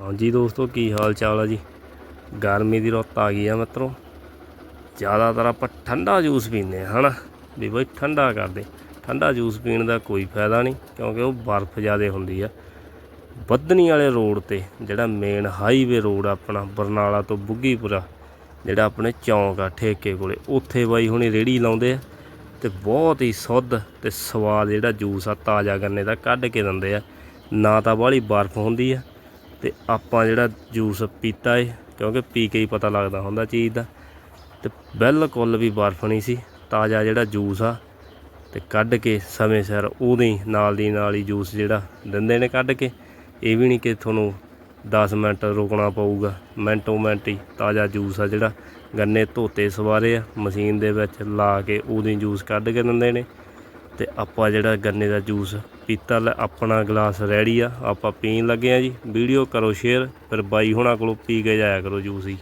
ਹਾਂਜੀ ਦੋਸਤੋ, ਕੀ ਹਾਲ ਚਾਲ ਆ ਜੀ? ਗਰਮੀ ਦੀ ਰੁੱਤ ਆ ਗਈ ਆ ਮਿੱਤਰੋ। ਜ਼ਿਆਦਾਤਰ ਆਪਾਂ ਠੰਡਾ ਜੂਸ ਪੀਂਦੇ ਆ, ਹਨਾ? ਵੀ ਬਈ ਠੰਡਾ ਕਰਦੇ। ਠੰਡਾ ਜੂਸ ਪੀਣ ਦਾ ਕੋਈ ਫਾਇਦਾ ਨਹੀਂ, ਕਿਉਂਕਿ ਉਹ ਬਰਫ਼ ਜ਼ਿਆਦਾ ਹੁੰਦੀ ਆ। ਬੱਦਨੀ ਵਾਲੇ ਰੋਡ ਤੇ, ਜਿਹੜਾ ਮੇਨ ਹਾਈਵੇ ਰੋਡ ਆਪਣਾ, ਬਰਨਾਲਾ ਤੋਂ ਬੁੱਗੀਪੁਰਾ, ਜਿਹੜਾ ਆਪਣੇ ਚੌਂਕ ਆ ਠੇਕੇ ਕੋਲੇ, ਉੱਥੇ ਬਾਈ ਹੁਣੀ ਰੇੜੀ ਲਾਉਂਦੇ ਆ ਤੇ ਬਹੁਤ ਹੀ ਸੁੱਧ ਤੇ ਸਵਾਦ ਜਿਹੜਾ ਜੂਸ ਆ ਤਾਜ਼ਾ ਗੰਨੇ ਦਾ ਕੱਢ ਕੇ ਦਿੰਦੇ ਆ। ਨਾ ਤਾਂ ਬਾਹਲੀ ਬਰਫ਼ ਹੁੰਦੀ ਆ ਤੇ ਆਪਾਂ ਜਿਹੜਾ ਜੂਸ ਪੀਤਾ ਏ, ਕਿਉਂਕਿ ਪੀ ਕੇ ਹੀ ਪਤਾ ਲੱਗਦਾ ਹੁੰਦਾ ਚੀਜ਼ ਦਾ। ਤੇ ਬਿਲਕੁਲ ਵੀ ਬਰਫ਼ ਨਹੀਂ ਸੀ, ਤਾਜ਼ਾ ਜਿਹੜਾ ਜੂਸ ਆ, ਤੇ ਕੱਢ ਕੇ ਸਮੇਂ ਸਿਰ ਉਦੋਂ ਨਾਲ ਦੀ ਨਾਲ ਹੀ ਜੂਸ ਜਿਹੜਾ ਦਿੰਦੇ ਨੇ ਕੱਢ ਕੇ। ਇਹ ਵੀ ਨਹੀਂ ਕਿ ਤੁਹਾਨੂੰ 10 ਮਿੰਟ ਰੁਕਣਾ ਪਊਗਾ, ਮਿੰਟੋ ਮਿੰਟ ਹੀ ਤਾਜ਼ਾ ਜੂਸ ਆ ਜਿਹੜਾ। ਗੰਨੇ ਧੋਤੇ ਸਵਾਰੇ ਆ, ਮਸ਼ੀਨ ਦੇ ਵਿੱਚ ਲਾ ਕੇ ਉਦੋਂ ਜੂਸ ਕੱਢ ਕੇ ਦਿੰਦੇ ਨੇ। ਤੇ ਆਪਾਂ ਜਿਹੜਾ ਗੰਨੇ ਦਾ ਜੂਸ ਪੀਤਾ, ਲੈ ਆਪਣਾ ਗਲਾਸ ਰੈਡੀ ਆ, ਆਪਾਂ ਪੀਣ ਲੱਗੇ ਆ ਜੀ। ਵੀਡੀਓ ਕਰੋ ਸ਼ੇਅਰ, ਫਿਰ ਬਾਈ ਹੁਣਾਂ ਕੋਲੋਂ ਪੀ ਕੇ ਜਾਇਆ ਕਰੋ ਜੂਸ ਹੀ।